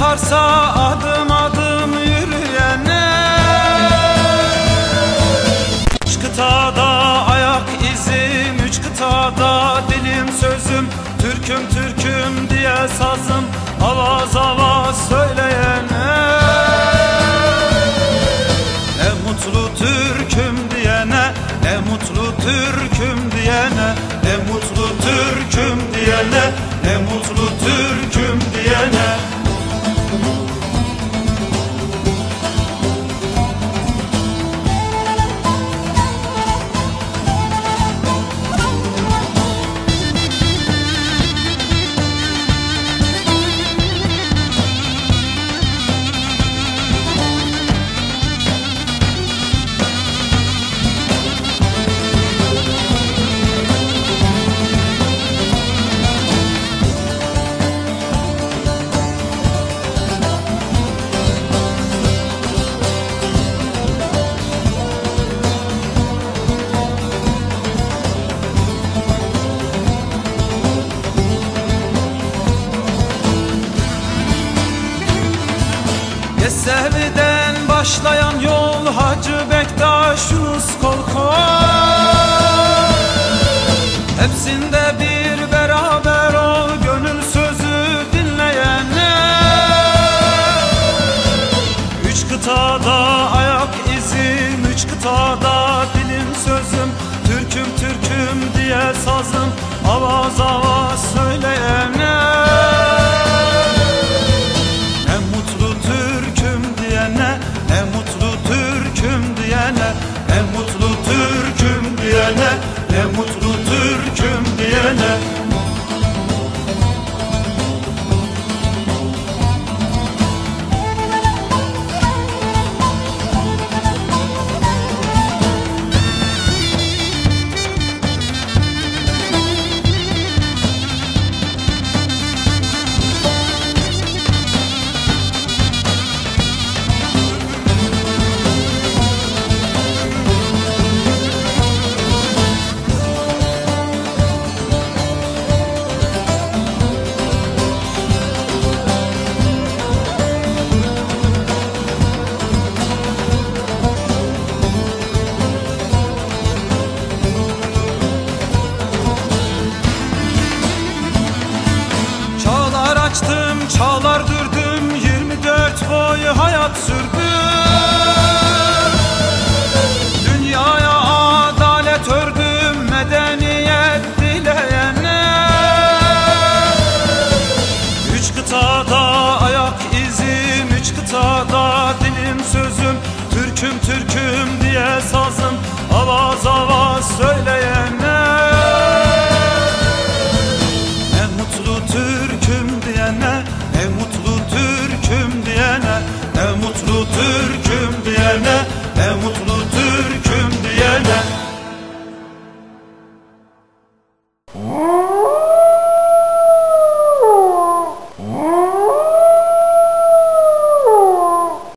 varsa adım adım yürüyene. Üç kıtada ayak izim Üç kıtada dilim sözüm. Türküm Türküm diye sazım Avaz avaz söyleyene. Ne mutlu Türküm diyene Ne mutlu Türküm diyene Ne mutlu Türküm diyene Ne mutlu Yesevi'den başlayan yol Hacı Bektaş Yunus Kolko Hepsinde ne mutlu kıtada ayak izim üç kıtada. Dilim sözüm Türküm Türküm diye sazım. Avaz avaz